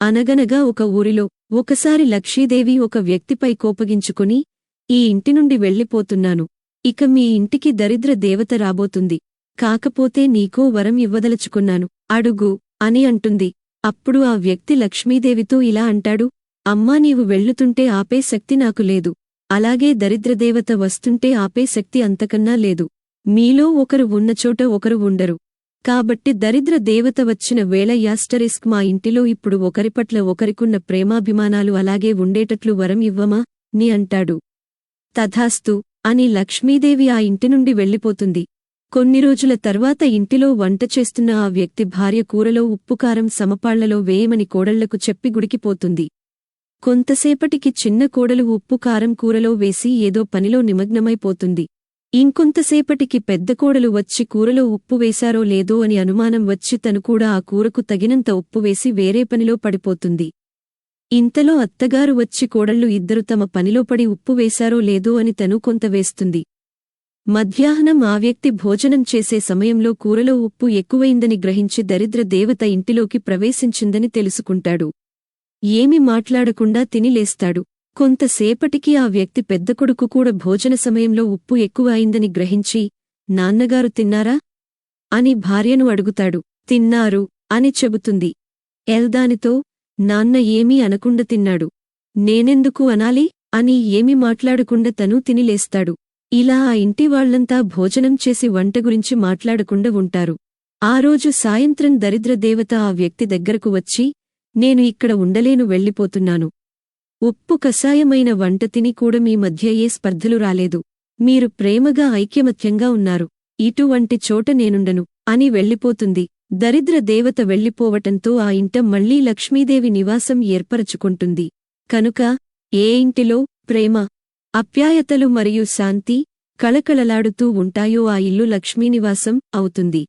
అనగనగా ఒక ఊరిలో ఒకసారి లక్ష్మీదేవి ఒక వ్యక్తిపై కోపగించుకుని ఈ ఇంటి నుండి వెళ్ళిపోతున్నాను. ఇక మీ ఇంటికి దరిద్ర దేవత రాబోతుంది. కాకపోతే నీకో వరం ఇవ్వదలుచుకున్నాను. అడుగు అని అంటుంది. అప్పుడు ఆ వ్యక్తి లక్ష్మీదేవితో ఇలా అంటాడు అమ్మా నీవు వెళ్ళుతుంటే ఆపే శక్తి నాకు లేదు. అలాగే దరిద్రదేవత వస్తుంటే ఆపే శక్తి అంతకన్నా లేదు. మీలో ఒకరు ఉన్నచోట ఒకరు ఉండరు. కాబట్టి దరిద్ర దేవత వచ్చిన వేళ యాస్టరిస్క్ మా ఇంటిలో ఇప్పుడు ఒకరి పట్ల ఒకరికున్న ప్రేమాభిమానాలు అలాగే ఉండేటట్లు వరం ఇవ్వమా? ని అంటాడు. తథాస్తు అని లక్ష్మీదేవి ఆ ఇంటి నుండి వెళ్ళిపోతుంది. కొన్ని రోజుల తర్వాత ఇంటిలో వంట చేస్తున్న ఆ వ్యక్తి భార్య కూరలో ఉప్పుకారం సమపాళ్ళలో వేయమని కోడళ్ళకు చెప్పి గుడికిపోతుంది కొంతసేపటికి చిన్న కోడలు ఉప్పుకారం కూరలో వేసి ఏదో పనిలో నిమగ్నమైపోతుంది. ఇంకొంతసేపటికి పెద్ద కోడలు వచ్చి కూరలో ఉప్పు వేశారో లేదో అని అనుమానం వచ్చి తను కూడా ఆ కూరకు తగినంత ఉప్పు వేసి వేరే పనిలో పడిపోతుంది. ఇంతలో అత్తగారు వచ్చి కోడళ్ళు ఇద్దరు తమ పనిలో పడి ఉప్పు వేశారో లేదో అని తను కొంత వేస్తుంది. మధ్యాహ్నం ఆ వ్యక్తి భోజనం చేసే సమయంలో కూరలో ఉప్పు ఎక్కువైందని గ్రహించి దరిద్ర దేవత ఇంటిలోకి ప్రవేశించిందని తెలుసుకుంటాడు. ఏమి మాట్లాడకుండా తిని లేస్తాడు. కొంతసేపటికి ఆ వ్యక్తి పెద్ద కొడుకు కూడా భోజన సమయంలో ఉప్పు ఎక్కువ అయిందని గ్రహించి నాన్నగారు తిన్నారా? అని భార్యను అడుగుతాడు. తిన్నారు అని చెబుతుంది. ఎల్దానితో నాన్న ఏమీ అనకుండా తిన్నాడు. నేనెందుకు అనాలి? అని ఏమి మాట్లాడకుండా తను తినిలేస్తాడు ఇలా ఆ ఇంటి వాళ్ళంతా భోజనం చేసి వంట గురించి మాట్లాడకుండా ఉంటారు. ఆ రోజు సాయంత్రం దరిద్ర దేవత ఆ వ్యక్తి దగ్గరకు వచ్చి నేను ఇక్కడ ఉండలేను వెళ్ళిపోతున్నాను. ఉప్పు కషాయమైన వంట తిని కూడా మీ మధ్య ఏ స్పర్ధలు రాలేదు. మీరు ప్రేమగా ఐక్యమత్యంగా ఉన్నారు. ఇటువంటి చోట నేనుండను అని వెళ్ళిపోతుంది. దరిద్ర దేవత వెళ్ళిపోవటంతో ఆ ఇంట మళ్ళీ లక్ష్మీదేవి నివాసం ఏర్పరచుకుంటుంది. కనుక ఏ ఇంటిలో ప్రేమ అప్యాయతలు మరియు శాంతి కళకళలాడుతూ ఉంటాయో ఆ ఇల్లు లక్ష్మీనివాసం అవుతుంది.